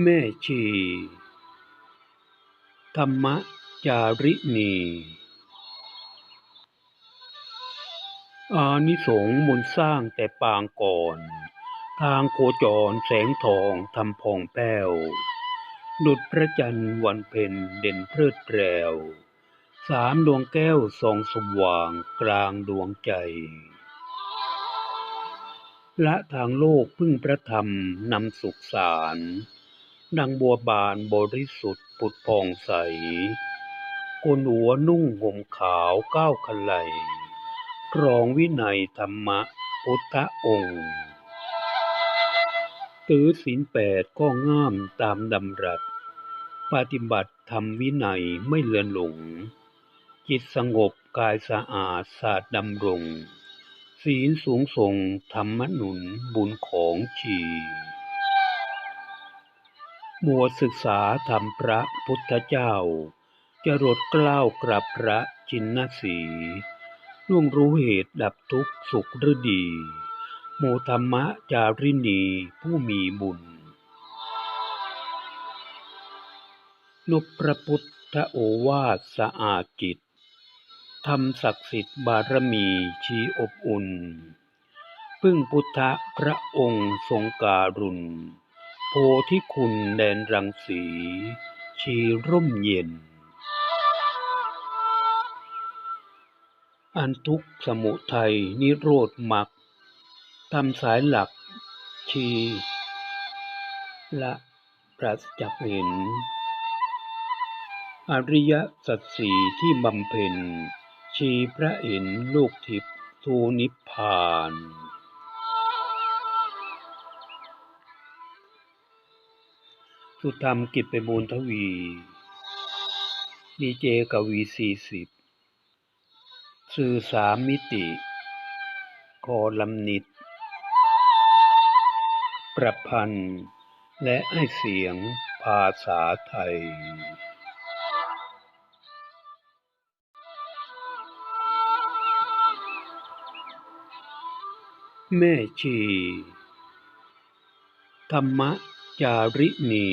แม่ชี ธรรมจาริณี อานิสงส์มนสร้างแต่ปางก่อน ทางโคจรแสงทองทำผ่องแผ้ว ดุจพระจันทร์วันเพ็ญเด่นเพลิดเพลวสามดวงแก้วส่องสว่างกลางดวงใจละทางโลกพึ่งพระธรรมนำสุขสาร ดังบัวบานบริสุทธิ์ผุดผ่องใสโกนหัวนุ่งห่มขาวก้าวคันไหลครองวินัยธรรมะพุทธองค์ถือศีลแปดก็ง่ามตามดำรัส ปฏิบัติธรรมวินัยไม่เลือนหลง จิตสงบกายสะอาดศาสตร์ดำรง ศีลสูงส่งธรรมนุนบุญของชี มัวศึกษาธรรมพระพุทธเจ้า จะรดกล้าวกราบพระจินนสีล่วงรู้เหตุดับทุกข์สุขฤดี โมธรรมะจาริณีผู้มีบุญนพพระพุทธโอวาทสะอาดจิตธรรมศักดิ์สิทธิ์บารมีชีอบอุ่น พึ่งพุทธพระองค์ทรงการุณ โพธิคุณแดนรังสี ชีร่มเย็น อันทุกสมุทัยนิโรธมรรคทำสายหลัก ชี ละปราศจากเห็น อริยสัจสี่ที่บำเพ็ญชีพระเห็นลูกทิพย์ทูนิพพาน สุธรรมกิจไปบูรณ์ทวีดีเจกวีสี่สิบสื่อสามมิติ คอลัมนิดประพันธ์ และให้เสียงภาษาไทยแม่ชี ธรรมะ จาริณี